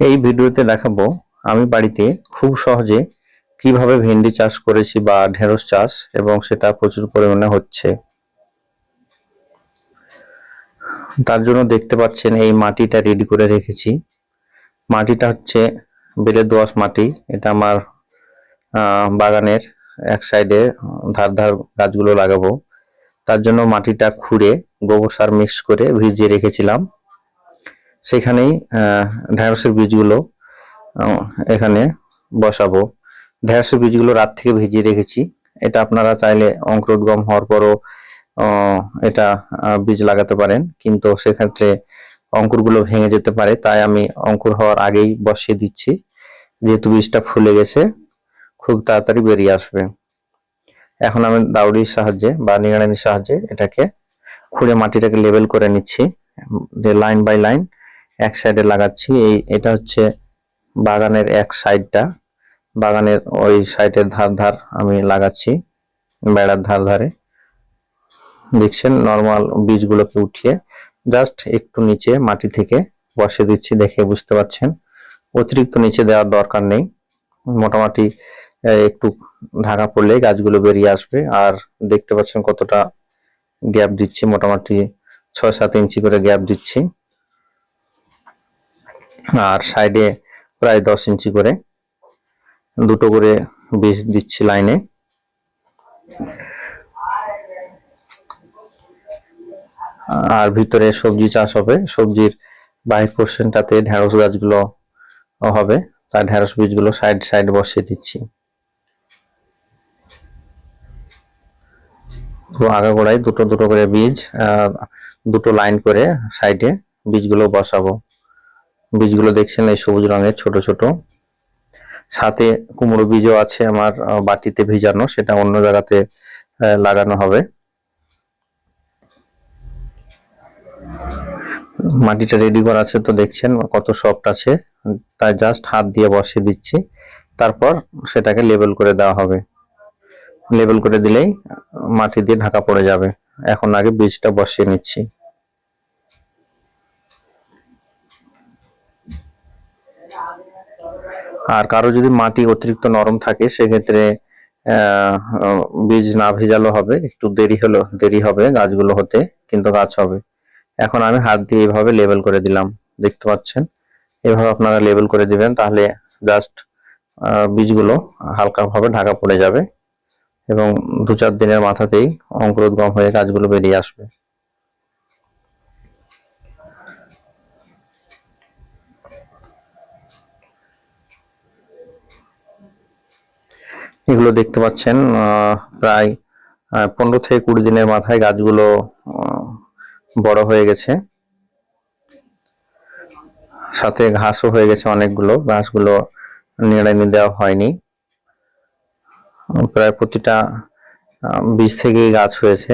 এই ভিডিওতে দেখাবো আমি বাড়িতে খুব সহজে কীভাবে ভেন্ডি চাষ করেছি বা ঢেঁড়স চাষ এবং সেটা প্রচুর পরিমাণে হচ্ছে। তার জন্য দেখতে পাচ্ছেন এই মাটিটা রেডি করে রেখেছি। মাটিটা হচ্ছে বেলে দোআঁশ মাটি। এটা আমার বাগানের এক সাইডে ধার ধার গাছগুলো লাগাবো। তার জন্য মাটিটা খুঁড়ে গোবর সার মিক্স করে ভিজিয়ে রেখেছিলাম। সেখানেই আহ, ঢেঁড়সের বীজগুলো এখানে বসাবো। ঢেঁড়সের বীজগুলো রাত থেকে ভিজিয়ে রেখেছি। এটা আপনারা চাইলে অঙ্কুরোদ্গম হওয়ার পরও এটা বীজ লাগাতে পারেন। কিন্তু সেক্ষেত্রে অঙ্কুরগুলো ভেঙে যেতে পারে। তাই আমি অঙ্কুর হওয়ার আগেই বসিয়ে দিচ্ছি। যেহেতু বীজটা ফুলে গেছে খুব তাড়াতাড়ি বেরিয়ে আসবে। এখন আমি দাউড়ির সাহায্যে বা নিড়ানির সাহায্যে এটাকে খুঁড়ে মাটিটাকে লেবেল করে নিচ্ছি। লাইন বাই লাইন এক সাইডে লাগাচ্ছি। এই, এটা হচ্ছে বাগানের এক সাইডটা বাগানের ওই সাইডের ধার ধার আমি লাগাচ্ছি, বেড়ার ধার ধারে। দেখছেন নর্মাল বীজগুলোকে উঠিয়ে জাস্ট একটু নিচে মাটি থেকে বসিয়ে দিচ্ছি দেখে বুঝতে পারছেন। অতিরিক্ত নিচে দেওয়ার দরকার নেই। মোটামুটি একটু ঢাকা পড়লে গাছগুলো বেরিয়ে আসবে। আর দেখতে পাচ্ছেন কতটা গ্যাপ দিচ্ছি। মোটামুটি ছয় সাত ইঞ্চি করে গ্যাপ দিচ্ছি। আর সাইডে প্রায় দশ ইঞ্চি করে দুটো করে বীজ দিচ্ছি লাইনে আর ভিতরে সবজি চাষ হবে। সবজির বাইশ পোর্শনটাতে ঢেঁড়স গাছগুলো হবে। তার ঢেঁড়স বীজগুলো সাইড সাইড বসিয়ে দিচ্ছি। তো আগাগোড়ায় দুটো দুটো করে বীজ দুটো লাইন করে সাইডে বীজগুলো বসাবো। বীজগুলো দেখছেন, এই সবুজ রঙের ছোট ছোট। সাথে কুমড়ো বীজও আছে আমার বাটিতে ভিজানো, সেটা অন্য জায়গাতে লাগানো হবে। মাটিটা রেডি করা আছে তো দেখছেন কত সফট আছে। তাই জাস্ট হাত দিয়ে বসিয়ে দিচ্ছি। তারপর সেটাকে লেবেল করে দেওয়া হবে। লেবেল করে দিলেই মাটি দিয়ে ঢাকা পড়ে যাবে। এখন আগে বীজটা বসিয়ে নিচ্ছি। আর কারও যদি মাটি অতিরিক্ত নরম থাকে, সেক্ষেত্রে বীজ না ভেজালো হবে, একটু দেরি হলো, দেরি হবে গাছগুলো হতে, কিন্তু গাছ হবে। এখন আমি হাত দিয়ে এভাবে লেবেল করে দিলাম, দেখতে পাচ্ছেন? এভাবে আপনারা লেবেল করে দিবেন, তাহলে জাস্ট বীজগুলো হালকাভাবে ঢাকা পড়ে যাবে এবং দু চার দিনের মাথাতেই অঙ্কুরোদ্গম হয়ে গাছগুলো বেরিয়ে আসবে। এগুলো দেখতে পাচ্ছেন প্রায় পনেরো থেকে কুড়ি দিনের মাথায় গাছগুলো বড় হয়ে গেছে। সাথে ঘাসও হয়ে গেছে অনেকগুলো, ঘাসগুলো নিড়ানি দেওয়া হয়নি। প্রায় প্রতিটা বীজ থেকেই গাছ হয়েছে।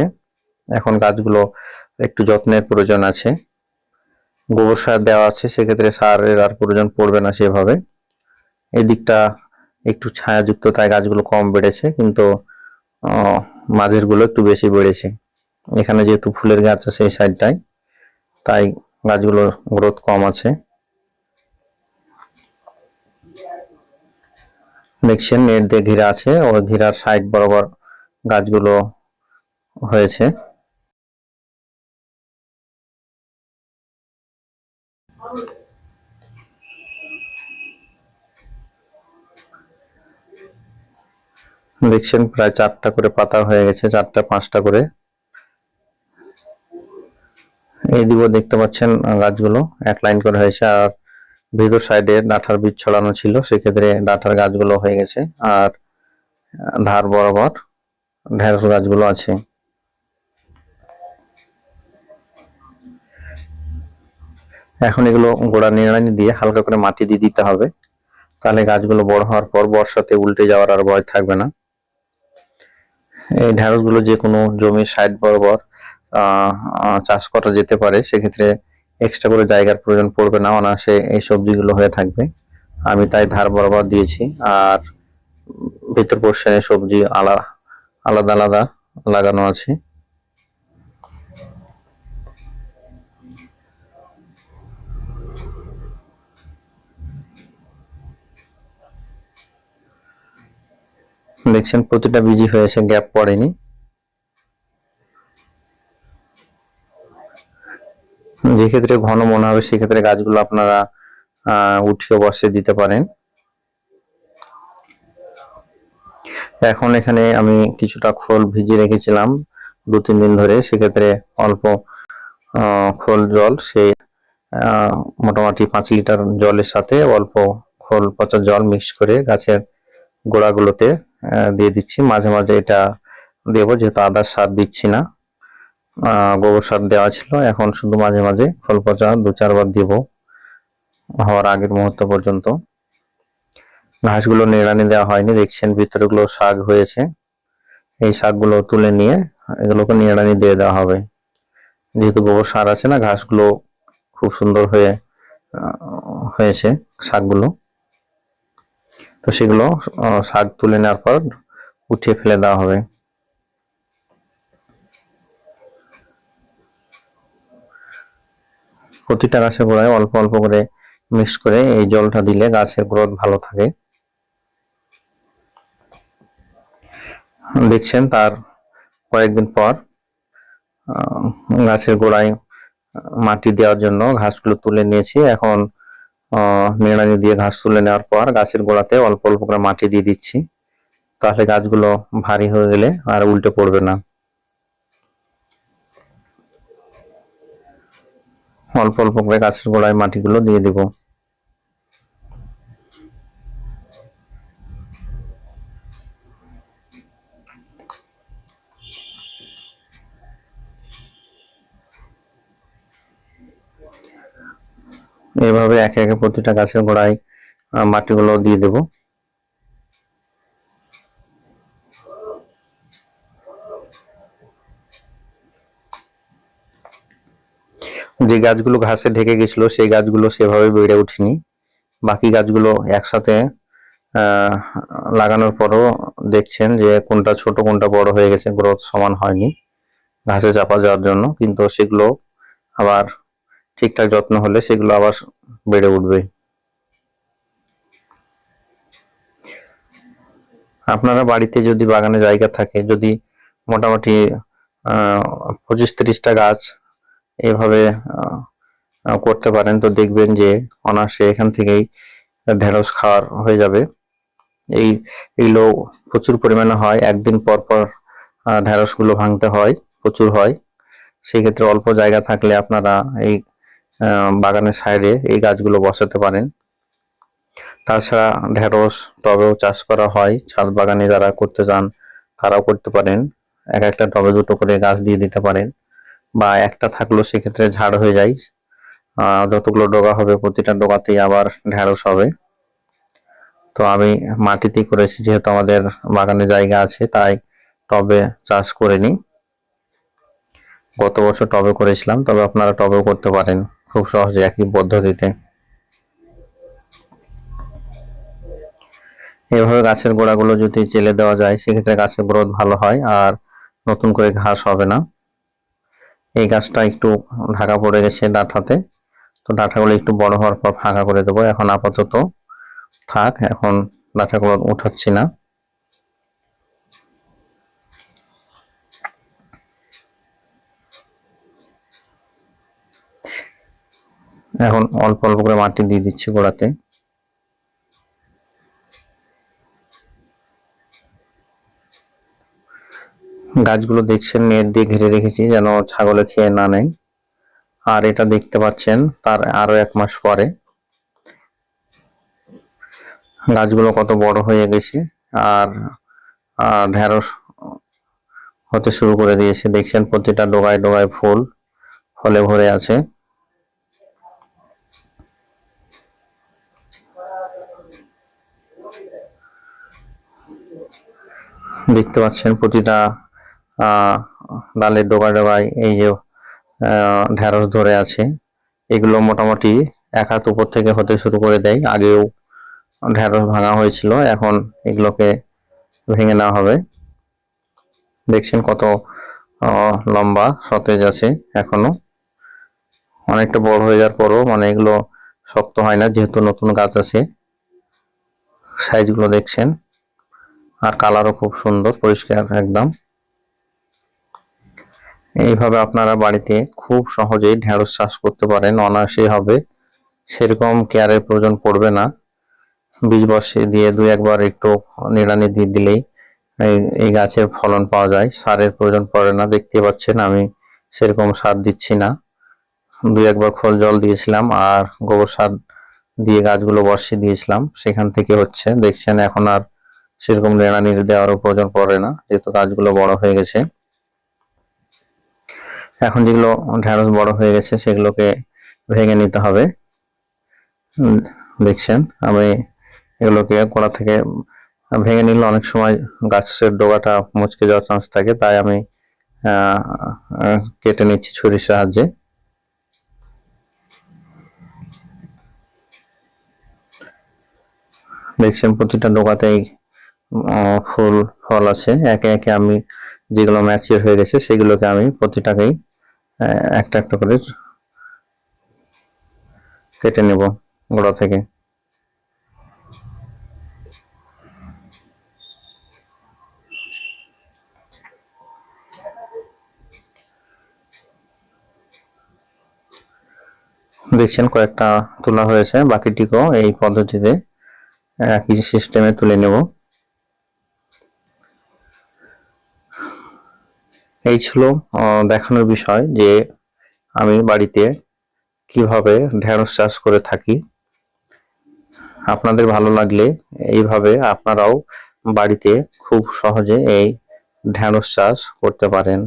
এখন গাছগুলো একটু যত্নের প্রয়োজন আছে। গোবর সার দেওয়া আছে, সেক্ষেত্রে সারের আর প্রয়োজন পড়বে না সেভাবে। এই দিকটা একটু ছায়াযুক্ত তাই গাছগুলো কম বেড়েছে কিন্তু আহ, মাঝেরগুলো একটু বেশি বেড়েছে। এখানে যেহেতু ফুলের গাছ আছে এই সাইডটায় তাই গাছগুলোর গ্রোথ কম আছে। দেখছেন নেট দিয়ে ঘেরা আছে ওই ঘেরার সাইড বরাবর গাছগুলো হয়েছে। দেখছেন প্রায় চারটা করে পাতা হয়ে গেছে, চারটা, পাঁচটা করে। এইদিকেও দেখতে পাচ্ছেন গাছগুলো, এক লাইন করে হয়েছে। আর ভিতর সাইডে ডাঁঠার বীজ ছড়ানো ছিল, সেক্ষেত্রে ডাঁঠার গাছগুলো হয়ে গেছে। আর ধার বরাবর ঢেঁড়স গাছগুলো আছে। এখন এগুলো গোড়া নিড়ানি দিয়ে হালকা করে মাটি দিয়ে দিতে হবে। তাহলে গাছগুলো বড় হওয়ার পর বর্ষাতে উল্টে যাওয়ার আর ভয় থাকবে না। এই ঢেঁড়সগুলো যে কোনো জমির সাইড বরাবর চাষ করা যেতে পারে, সেক্ষেত্রে এক্সট্রা করে জায়গার প্রয়োজন পড়বে না, অনায়াসে এই সবজিগুলো হয়ে থাকবে। আমি তাই ধার বরাবর দিয়েছি, আর ভিতর পোর্শনে সবজি আলাদা আলাদা আলাদা লাগানো আছে। দেখছেন প্রতিটা বিজি হয়েছে গ্যাপ পড়েনি। যে ক্ষেত্রে ঘন মনে হবে সেক্ষেত্রে গাছগুলো আপনারা উঠিয়ে বসে দিতে পারেন। এখন এখানে আমি কিছুটা খোল ভিজিয়ে রেখেছিলাম দু তিন দিন ধরে। সেক্ষেত্রে অল্প খোল জল আহ, মোটামুটি পাঁচ লিটার জলের সাথে অল্প খোল পচা জল মিক্স করে গাছের গোড়াগুলোতে দিয়ে দিচ্ছি। মাঝে মাঝে এটা দেবো, যেহেতু আদার সার দিচ্ছি না। গোবর সার দেওয়া ছিল, এখন শুধু মাঝে মাঝে ফল পচা দু চারবার দিব হওয়ার আগের মুহূর্ত পর্যন্ত। ঘাসগুলো নেড়ানি দেওয়া হয়নি, দেখছেন ভিতরেগুলো শাক হয়েছে। এই শাকগুলো তুলে নিয়ে এগুলোকে নিড়ানি দিয়ে দেওয়া হবে। যেহেতু গোবর সার আছে না, ঘাসগুলো খুব সুন্দর হয়ে হয়েছে শাকগুলো। তো সেগুলো শাক তুলে নেওয়ার পর উঠিয়ে ফেলে দেওয়া হবে। প্রতিটা গাছের গোড়ায় অল্প অল্প করে মিক্স করে এই জলটা দিলে গাছের গ্রোথ ভালো থাকে। দেখছেন তার কয়েকদিন পর গাছের গোড়ায় মাটি দেওয়ার জন্য ঘাসগুলো তুলে নিয়েছি। এখন নিড়ানি দিয়ে ঘাস তুলে নেওয়ার পর গাছের গোড়াতে অল্প অল্প করে মাটি দিয়ে দিচ্ছি। তাহলে গাছগুলো ভারী হয়ে গেলে আর উল্টে পড়বে না। অল্প অল্প করে গাছের গোড়ায় মাটিগুলো দিয়ে দিব। এভাবে একে একে প্রতিটা গাছের গোড়ায় মাটিগুলো দিয়ে দেব। যে গাছগুলো ঘাসে ঢেকে গেছিল, সেই গাছগুলো সেভাবে বেড়ে ওঠেনি বাকি গাছগুলো একসাথে লাগানোর পরও দেখছেন যে কোনটা ছোট, কোনটা বড় হয়ে গেছে, গ্রোথ সমান হয়নি। ঘাসে চাপা যাওয়ার জন্য, কিন্তু সেগুলো আবার ঠিকঠাক যত্ন হলে সেগুলো আবার বেড়ে উঠবে। আপনারা বাড়িতে যদি বাগানে জায়গা থাকে, যদি মোটামুটি পঁচিশ তিরিশটা গাছ এভাবে করতে পারেন, তো দেখবেন যে অনায়াসে এখান থেকেই ঢেঁড়স খাওয়ার হয়ে যাবে। এই এগুলো প্রচুর পরিমাণে হয়, একদিন পর পর ঢেঁড়সগুলো ভাঙতে হয়, প্রচুর হয়। সেই ক্ষেত্রে অল্প জায়গা থাকলে আপনারা এই বাগানের সাইডে এই গাছগুলো বসাতে পারেন। তাছাড়া ঢেঁড়স টবেও চাষ করা হয়। ছাদ বাগানে যারা করতে চান, তারাও করতে পারেন। এক একটা টবে দুটো করে গাছ দিয়ে দিতে পারেন বা একটা থাকলেও সেক্ষেত্রে ঝাড় হয়ে যায়। যতগুলো ডগা হবে প্রতিটা ডগাতেই আবার ঢেঁড়স হবে। তো আমি মাটিতেই করেছি, যেহেতু আমাদের বাগানে জায়গা আছে, তাই টবে চাষ করে করিনি। গত বছর টবে করেছিলাম, তবে আপনারা টবেও করতে পারেন। খুব সহজে একই পদ্ধতিতে। এভাবে গাছের গোড়াগুলো যদি চেলে দেওয়া যায়, সেক্ষেত্রে গাছের গ্রোথ ভালো হয় আর নতুন করে ঘাস হবে না। এই গাছটা একটু ঢাকা পড়ে গেছে ডাঁটাতে তো ডাঁটাগুলো একটু বড় হওয়ার পর ফাঁকা করে দেবো। এখন আপাতত থাক, এখন ডাঁটাগুলো উঠাচ্ছি না। এখন অল্প অল্প করে মাটি দিয়ে দিচ্ছি গোড়াতে। গাছগুলো দেখছেন, নেট দিয়ে ঘিরে রেখেছি যেন ছাগলে খেয়ে না নেয়। আর এটা দেখতে পাচ্ছেন, তার আরও এক মাস পরে। গাছগুলো কত বড় হয়ে গেছে আর ঢেঁড়স হতে শুরু করে দিয়েছে। দেখছেন প্রতিটা ডোগায় ডোগায় ফুল, ফলে ভরে আছে। দেখতে পাচ্ছেন প্রতিটা ডালের ডোগায় ডোগায় এই যে ঢেঁড়স ধরে আছে। এগুলো মোটামুটি এক হাত উপর থেকে হতে শুরু করে দেয়। আগেও ঢেঁড়স ভাঙা হয়েছিল, এখন এগুলোকে ভেঙে নেওয়া হবে। দেখছেন কত লম্বা সতেজ আছে এখনও। অনেকটা বড় হয়ে যাওয়ার পরও মানে এগুলো শক্ত হয় না, যেহেতু নতুন গাছ আছে। সাইজগুলো দেখছেন। আর কালারও খুব সুন্দর, পরিষ্কার একদম। এইভাবে আপনারা বাড়িতে খুব সহজেই ঢেঁড়স চাষ করতে পারেন, অনায়াসেই হবে। সেরকম কেয়ারের প্রয়োজন পড়বে না। বীজ বসিয়ে দিয়ে দুই একবার একটু নিড়ানি দিয়ে দিলেই এই গাছের ফলন পাওয়া যায়। সারের প্রয়োজন পড়ে না, দেখতে পাচ্ছেন আমি সেরকম সার দিচ্ছি না। দুই একবার খোল জল দিয়েছিলাম আর গোবর সার দিয়ে গাছগুলো বসিয়ে দিয়েছিলাম। সেখান থেকে হচ্ছে, দেখছেন এখন আর সেরকম নিড়ানি দেওয়ারও প্রয়োজন পড়ে না, যেহেতু গাছগুলো বড় হয়ে গেছে। এখন যেগুলো ঢেঁড়স বড় হয়ে গেছে, সেগুলোকে ভেঙে নিতে হবে। দেখছেন, আমি এগুলোকে গোড়া থেকে ভেঙে নিলে অনেক সময় গাছের ডগাটা মুচকে যাওয়ার চান্স থাকে, তাই আমি কেটে নিচ্ছি ছুরির সাহায্যে। দেখছেন, প্রতিটা ডোকাতেই ফুল, ফল আছে। একে একে আমি যেগুলো ম্যাচিওর হয়ে গেছে, সেগুলোকে আমি প্রতিটাকেই একটা একটা করে কেটে নেব গোড়া থেকে। দেখছেন কয়েকটা তোলা হয়েছে, বাকিটিকেও এই পদ্ধতিতে একই সিস্টেমে তুলে নেব। এই ছিল দেখানোর বিষয় যে আমি বাড়িতে কীভাবে ঢেঁড়স চাষ করে থাকি। আপনাদের ভালো লাগলে এইভাবে আপনারাও বাড়িতে খুব সহজে এই ঢেঁড়স চাষ করতে পারেন।